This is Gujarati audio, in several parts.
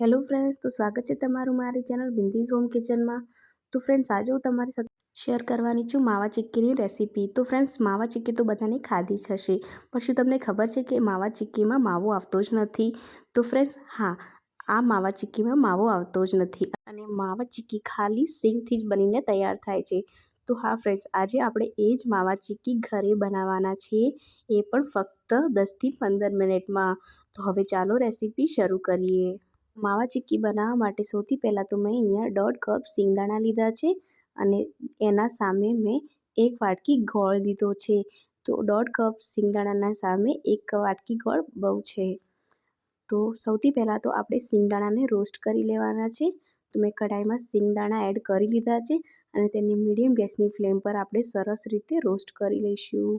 હેલો ફ્રેન્ડ્સ તો સ્વાગત છે તમારું મારી ચેનલ બિંદીઝ હોમ કિચનમાં. તો ફ્રેન્ડ્સ આજે હું તમારી સાથે શેર કરવાની છું માવા ચીક્કીની રેસીપી તો ફ્રેન્ડ્સ માવા ચીક્કી તો બધાને ખાધી જ હશે શું તમને ખબર છે કે માવા ચીક્કીમાં માવો આવતો જ નથી? તો ફ્રેન્ડ્સ હા, આ માવા ચીક્કીમાં માવો આવતો જ નથી અને માવા ચીક્કી ખાલી સિંગથી જ બનીને તૈયાર થાય છે. તો હા ફ્રેન્ડ્સ આજે આપણે એ જ માવા ચીક્કી ઘરે બનાવવાના છીએ, એ પણ ફક્ત દસથી પંદર મિનિટમાં. તો હવે ચાલો રેસીપી શરૂ કરીએ. માવા ચીક્કી બનાવવા માટે સૌથી પહેલાં તો મેં અહીંયા દોઢ કપ સિંગદાણા લીધા છે અને એના સામે મેં એક વાટકી ગોળ લીધો છે. તો દોઢ કપ સિંગદાણાના સામે એક વાટકી ગોળ બહુ છે. તો સૌથી પહેલાં તો આપણે સિંગદાણાને રોસ્ટ કરી લેવાના છે. તો મેં કઢાઈમાં સિંગદાણા એડ કરી લીધા છે અને તેને મીડિયમ ગેસની ફ્લેમ પર આપણે સરસ રીતે રોસ્ટ કરી લઈશું.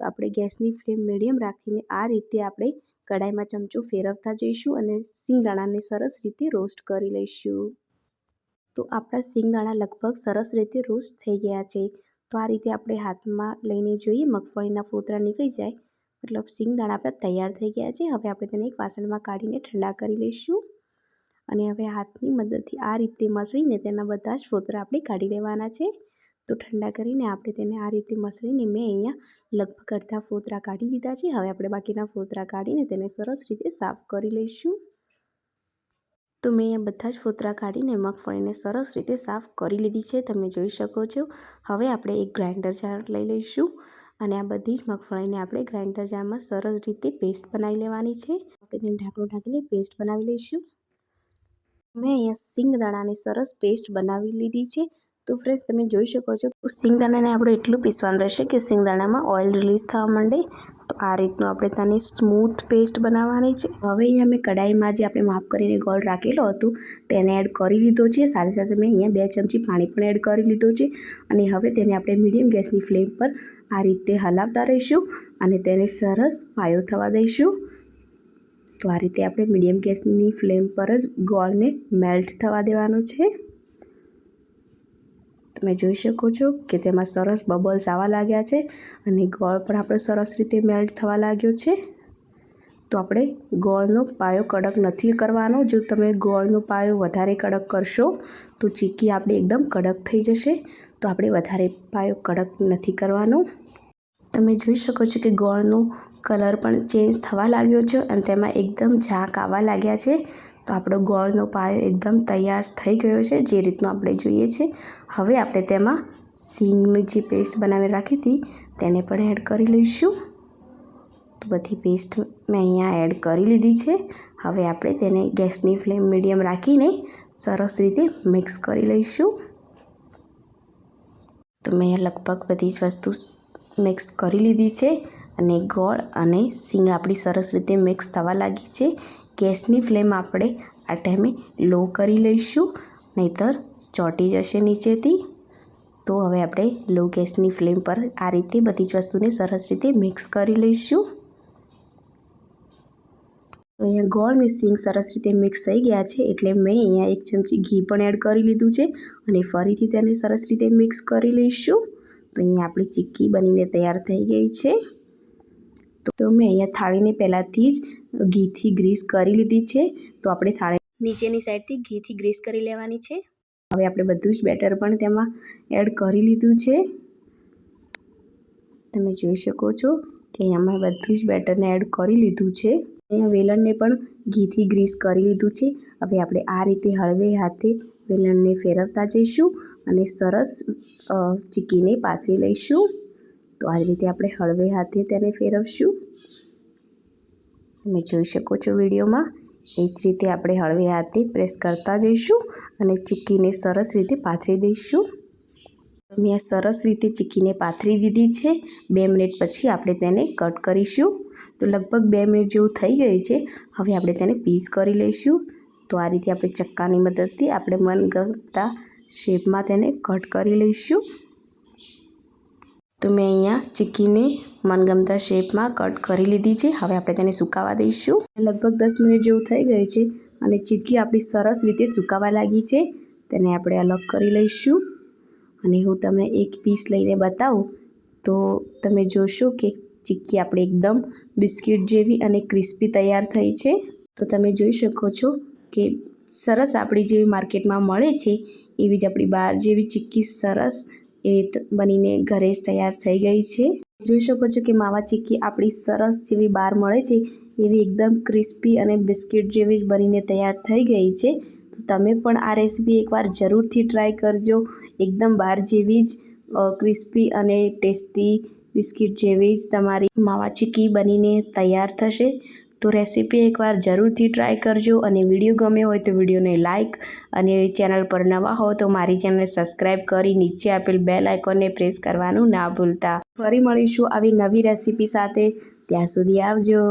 તો આપણે ગેસની ફ્લેમ મીડિયમ રાખીને આ રીતે આપણે કડાઈમાં ચમચો ફેરવતા જઈશું અને સિંગદાણાને સરસ રીતે રોસ્ટ કરી લઈશું. તો આપણા સિંગદાણા લગભગ સરસ રીતે રોસ્ટ થઈ ગયા છે. તો આ રીતે આપણે હાથમાં લઈને જોઈએ, મગફળીના ફોતરા નીકળી જાય. મતલબ સિંગદાણા આપણા તૈયાર થઈ ગયા છે. હવે આપણે તેને એક વાસણમાં કાઢીને ઠંડા કરી લઈશું. અને હવે હાથની મદદથી આ રીતે મસળીને તેના બધા જ ફોતરા આપણે કાઢી લેવાના છે. તો ઠંડા કરીને આપણે તેને આ રીતે મસળીને મેં અહીંયા લગભગ અડધા ફોતરા કાઢી દીધા છે. હવે આપણે બાકીના ફોતરા કાઢીને તેને સરસ રીતે સાફ કરી લઈશું. તો મેં અહીંયા બધા જ ફોતરા કાઢીને મગફળીને સરસ રીતે સાફ કરી લીધી છે. તમે જોઈ શકો છો. હવે આપણે એક ગ્રાઇન્ડર જાર લઈ લઈશું અને આ બધી જ મગફળીને આપણે ગ્રાઇન્ડર જારમાં સરસ રીતે પેસ્ટ બનાવી લેવાની છે. આપણે તેને ઢાંકણું ઢાંકીને પેસ્ટ બનાવી લઈશું. મેં અહીંયા સિંગદાણાની સરસ પેસ્ટ બનાવી લીધી છે. તો ફ્રેન્ડ્સ તમે જોઈ શકો છો સિંગદાણાને આપણે એટલું પીસવાનું રહેશે કે સિંગદાણામાં ઓઇલ રિલીઝ થવા માંડે. તો આ રીતનું આપણે તેને સ્મૂથ પેસ્ટ બનાવવાની છે. હવે અહીંયા મેં કડાઈમાં જે આપણે માફ કરીને ગોળ રાખેલો હતું, તેને એડ કરી લીધો છે. સાથે સાથે મેં અહીંયા બે ચમચી પાણી પણ એડ કરી લીધો છે. અને હવે તેને આપણે મીડિયમ ગેસની ફ્લેમ પર આ રીતે હલાવતા રહીશું અને તેને સરસ પાયો થવા દઈશું. તો આ રીતે આપણે મીડિયમ ગેસની ફ્લેમ પર જ ગોળને મેલ્ટ થવા દેવાનું છે. તમે જોઈ શકો છો કે તેમાં સરસ બબલ્સ આવવા લાગ્યા છે અને ગોળ પણ આપણો સરસ રીતે મેલ્ટ થવા લાગ્યો છે. તો આપણે ગોળનો પાયો કડક નથી કરવાનો. જો તમે ગોળનો પાયો વધારે કડક કરશો, તો ચીકી આપણે એકદમ કડક થઈ જશે. તો આપણે વધારે પાયો કડક નથી કરવાનો. તમે જોઈ શકો છો કે ગોળનો કલર પણ ચેન્જ થવા લાગ્યો છે અને તેમાં એકદમ ઝાંક આવવા લાગ્યા છે. તો આપણો ગોળનો પાયો એકદમ તૈયાર થઈ ગયો છે, જે રીતનો આપણે જોઈએ છે. હવે આપણે તેમાં સિંગની જે પેસ્ટ બનાવી રાખી હતી, તેને પણ એડ કરી લઈશું. તો બધી પેસ્ટ મેં અહીંયા એડ કરી લીધી છે. હવે આપણે તેને ગેસની ફ્લેમ મીડિયમ રાખીને સરસ રીતે મિક્સ કરી લઈશું. તો મેં લગભગ બધી જ વસ્તુ મિક્સ કરી લીધી છે. અને ગોળ અને સિંગ આપણી સરસ રીતે મિક્સ થવા લાગી છે. ગેસની ફ્લેમ આપણે આ ટાઈમે લો કરી લઈશું, નહીતર ચોંટી જશે નીચેથી. તો હવે આપણે લો ગેસની ફ્લેમ પર આ રીતે બધી જ વસ્તુને સરસ રીતે મિક્સ કરી લઈશું. અહીંયા ગોળ અને સિંગ સરસ રીતે મિક્સ થઈ ગયા છે, એટલે મેં અહીંયા એક ચમચી ઘી પણ એડ કરી લીધું છે અને ફરીથી તેને સરસ રીતે મિક્સ કરી લઈશું. તો અહીંયા આપણી ચીક્કી બનીને તૈયાર થઈ ગઈ છે. તો મેં અહીંયા થાળીને પહેલાંથી જ ઘીથી ગ્રીસ કરી લીધી છે. તો આપણે થાળી નીચેની સાઈડથી ઘીથી ગ્રીસ કરી લેવાની છે. હવે આપણે બધું જ બેટર પણ તેમાં એડ કરી લીધું છે. તમે જોઈ શકો છો કે અહીંયા મેં બધું જ બેટરને એડ કરી લીધું છે. અહીંયા વેલણને પણ ઘીથી ગ્રીસ કરી લીધું છે. હવે આપણે આ રીતે હળવે હાથે વેલણને ફેરવતા જઈશું અને સરસ ચીકીને પાથરી લઈશું. તો આ રીતે આપણે હળવે હાથે તેને ફેરવશું. તમે જોઈ શકો છો વિડીયોમાં. એ જ રીતે આપણે હળવે હાથે પ્રેસ કરતા જઈશું અને ચીક્કીને સરસ રીતે પાથરી દઈશું. મેં આ સરસ રીતે ચીક્કીને પાથરી દીધી છે. બે મિનિટ પછી આપણે તેને કટ કરીશું. તો લગભગ બે મિનિટ જેવું થઈ ગયું છે. હવે આપણે તેને પીસ કરી લઈશું. તો આ રીતે આપણે ચક્કાની મદદથી આપણે મનગમતા શેપમાં તેને કટ કરી લઈશું. તો મેં અહીંયા ચીક્કીને મનગમતા શેપમાં કટ કરી લીધી છે. હવે આપણે તેને સુકાવા દઈશું. લગભગ દસ મિનિટ જેવું થઈ ગયું છે અને ચીક્કી આપણી સરસ રીતે સુકાવા લાગી છે. તેને આપણે અલગ કરી લઈશું. અને હું તમને એક પીસ લઈને બતાવું. તો તમે જોશો કે ચીક્કી આપણી એકદમ બિસ્કિટ જેવી અને ક્રિસ્પી તૈયાર થઈ છે. તો તમે જોઈ શકો છો કે સરસ આપણી જેવી માર્કેટમાં મળે છે એવી જ આપણી બહાર જેવી ચીક્કી સરસ એ બનીને ઘરે જ તૈયાર થઈ ગઈ છે. જોઈ શકો છો કે માવા ચીક્કી આપણી સરસ જેવી બહાર મળે છે, એવી એકદમ ક્રિસ્પી અને બિસ્કિટ જેવી જ બનીને તૈયાર થઈ ગઈ છે. તો તમે પણ આ રેસીપી એકવાર જરૂરથી ટ્રાય કરજો. એકદમ બહાર જેવી જ ક્રિસ્પી અને ટેસ્ટી બિસ્કિટ જેવી જ તમારી માવા ચીક્કી બનીને તૈયાર થશે. તો રેસીપી એકવાર જરૂરથી ટ્રાય કરજો અને વીડિયો ગમ્યો હોય તો વિડીયોને લાઇક અને ચેનલ પર નવા હો તો મારી ચેનલને સબસ્ક્રાઈબ કરી નીચે આપેલ બેલ આઇકોનને પ્રેસ કરવાનું ના ભૂલતા. ફરી મળીશું આવી નવી રેસીપી સાથે. ત્યાં સુધી આવજો.